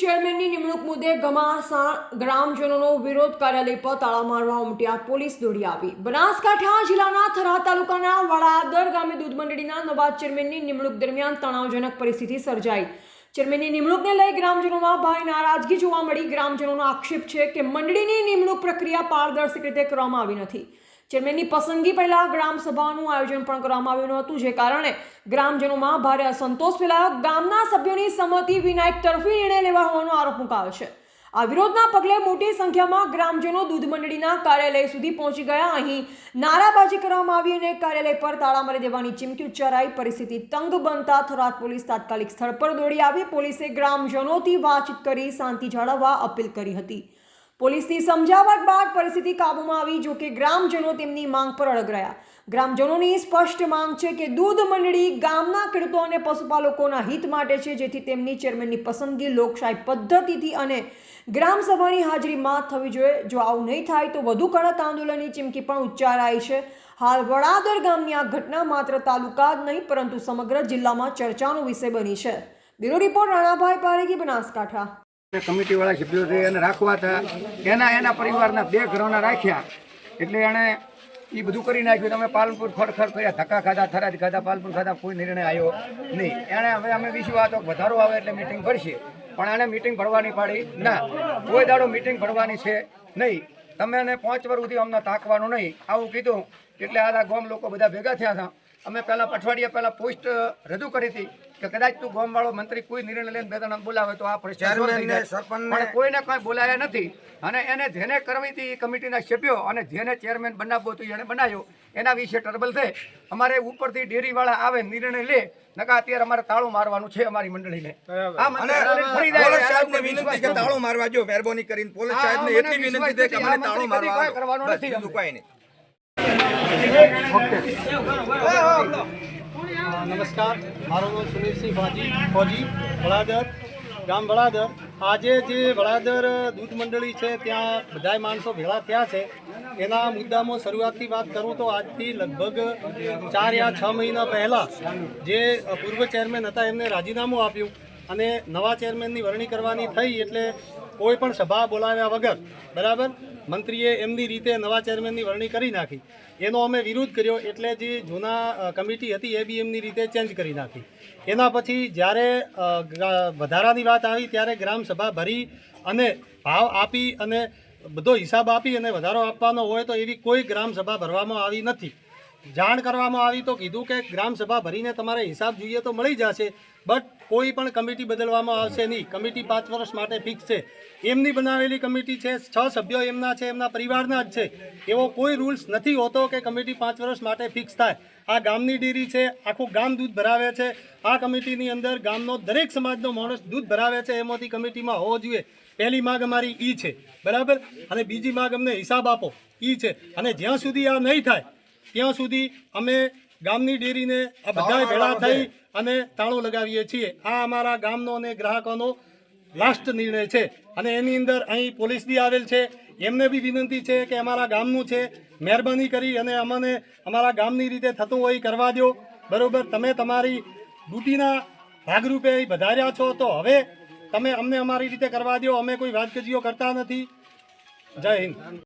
ચેરમેનની નિમણૂક મુદ્દે ઘમાસાણ ગ્રામજનોનો વિરોધ કાર્યાલય પર તાળા મારવા ઉમટ્યા પોલીસ દોડી આવી. બનાસકાંઠા જિલ્લાના થરા તાલુકાના વડાદર ગામે દૂધ મંડળીના નવા ચેરમેનની નિમણૂક દરમિયાન તણાવજનક પરિસ્થિતિ સર્જાઈ. ચેરમેનની નિમણૂકને લઈ ગ્રામજનોમાં ભારે નારાજગી જોવા મળી. ગ્રામજનોનો આક્ષેપ છે કે મંડળીની નિમણૂક પ્રક્રિયા પારદર્શક રીતે કરવામાં આવી નથી. ચેરમેનની પસંદગી પહેલા ગ્રામ સભાનું આયોજન પણ કરવામાં આવ્યું હતું, જે કારણે ગ્રામજનોમાં ભારે અસંતોષ ફેલાયો. ગામના સભ્યોની સંમતિ વિના એક તરફી નિર્ણય લેવા હોવાનો આરોપ મુકાયો છે. આ વિરોધના પગલે મોટી સંખ્યામાં ગ્રામજનો દૂધ મંડળીના કાર્યાલય સુધી પહોંચી ગયા. અહીં નારાબાજી કરવામાં આવી અને કાર્યાલય પર તાળા મારી દેવાની ચીમકી ઉચ્ચારાઈ. પરિસ્થિતિ તંગ બનતા થરાદ પોલીસ તાત્કાલિક સ્થળ પર દોડી આવી. પોલીસે ગ્રામજનોથી વાતચીત કરી શાંતિ જાળવવા અપીલ કરી હતી. પોલીસની સમજાવટ બાદ પરિસ્થિતિ કાબૂમાં આવી, જો કે ગ્રામજનો તેમની માંગ પર અડગ રહ્યા. ગ્રામજનોની સ્પષ્ટ માંગ છે કે દૂધ મંડળી ગામના ખેડૂતો અને પશુપાલકોના હિત માટે છે, જેથી તેમની ચેરમેનની પસંદગી લોકશાહી પદ્ધતિથી અને ગ્રામસભાની હાજરીમાં થવી જોઈએ. જો આવું નહીં થાય, તો વધુ કડક આંદોલનની ચીમકી પણ ઉચ્ચારાઈ છે. હાલ વડાદર ગામની આ ઘટના માત્ર તાલુકા જ નહીં, પરંતુ સમગ્ર જિલ્લામાં ચર્ચાનો વિષય બની છે. Bureau report Ranabhai Paregi Banaskantha. Committee વાળા સભ્યો એને રાખવા હતા. એના એના પરિવારના બે ઘરોના રાખ્યા. એટલે એણે એ બધું કરી નાખ્યું. તમે પાલનપુર ખડખડ કર્યા ધક્કા ખાધા થરાજ ખાધા, પાલનપુર ખાધા. કોઈ નિર્ણય આવ્યો નહીં. એણે, હવે અમે વિશ્વાસ હતો વધારો આવે એટલે મિટિંગ ભરશે પણ એણે મિટિંગ ભરવાની પાડી. ના, કોઈ દાડો મિટિંગ ભરવાની છે નહીં. તમે એને પાંચ વર્ષ સુધી અમને તાકવાનું નહીં. આવું કીધું. એટલે આ ગામ લોકો બધા ભેગા થયા હતા. અમે પહેલા પઠવાડિયા પહેલા પોસ્ટ રજૂ કરી હતી કે કદાચ તું ગામ વાળો મંત્રી કોઈ નિર્ણય લઈને બે ત્રણ બોલાવે તો આ. પણ કોઈને કોઈ બોલાયા નથી. અને એને જેને કરવી હતી એ કમિટીના સભ્યો અને જેને ચેરમેન બનાવવો હતું એને બનાવ્યો. એના વિશે ટર્બલ થઈ અમારે ઉપરથી ડેરી વાળા આવે નિર્ણય લે. નકા અત્યારે અમારે તાળું મારવાનું છે અમારી મંડળીને. તાળું મારવા જો મહેરબાની કરીને. પોલીસ સાહેબને એટલી વિનંતી છે કે નથી. તાળું મારવા કદી કોઈ કરવાનો નથી નમસ્કાર. મારું નામ સુનિલસિંહ ભાજી ફોજી, વડાદર, ગામ વડાદર. આજે જે વડાદર દૂધ મંડળી છે, ત્યાં બધાય માણસો ભેળા થયા છે. એના મુદ્દામાં શરૂઆતથી વાત કરું તો આજથી લગભગ ચાર યા છ મહિના પહેલાં જે પૂર્વ ચેરમેન હતા, એમને રાજીનામું આપ્યું. અને નવા ચેરમેનની વરણી કરવાની થઈ એટલે કોઈ પણ સભા બોલાવ્યા વગર, બરાબર? મંત્રીએ એમની રીતે નવા ચેરમેનની વરણી કરી નાખી. એનો અમે વિરોધ કર્યો એટલે જે જૂના કમિટી હતી એ બી એમની રીતે ચેન્જ કરી નાખી. એના પછી જ્યારે વધારાની વાત આવી ત્યારે ગ્રામસભા ભરી અને ભાવ આપી અને બધો હિસાબ આપી અને વધારો આપવાનો હોય તો એવી કોઈ ગ્રામસભા ભરવામાં આવી નથી. જાણ કરવામાં આવી તો કીધું કે ગ્રામસભા ભરીને તમારે હિસાબ જોઈએ તો મળી જશે, બટ કોઈ પણ કમિટી બદલવામાં આવશે નહીં. કમિટી પાંચ વર્ષ માટે ફિક્સ છે. એમની બનાવેલી કમિટી છે, છ સભ્યો એમના છે, એમના પરિવારના જ છે. એવો કોઈ રૂલ્સ નથી હોતો કે કમિટી પાંચ વર્ષ માટે ફિક્સ થાય. આ ગામની ડેરી છે, આખું ગામ દૂધ ભરાવે છે. આ કમિટીની અંદર ગામનો દરેક સમાજનો માણસ દૂધ ભરાવે છે, એમાંથી કમિટીમાં હોવો જોઈએ. પહેલી માગ અમારી ઈ છે. બરાબર? અને બીજી માગ અમને હિસાબ આપો. ઈ છે. અને જ્યાં સુધી આ નહીં થાય ત્યાં સુધી અમે ગામની ડેરીને આ બધા ભેળા થઈ અને તાળો લગાવીએ છીએ. આ અમારા ગામનો અને ગ્રાહકોનો લાસ્ટ નિર્ણય છે. અને એની અંદર અહીં પોલીસ બી આવેલ છે. એમને બી વિનંતી છે કે અમારા ગામનું છે મહેરબાની કરી અને અમને અમારા ગામની રીતે થતું હોય એ કરવા દો. બરાબર તમે તમારી ડ્યુટીના ભાગરૂપે અહીં વધાર્યા છો તો હવે તમે અમને અમારી રીતે કરવા દો. અમે કોઈ વાદગજીઓ કરતા નથી. જય હિન્દ.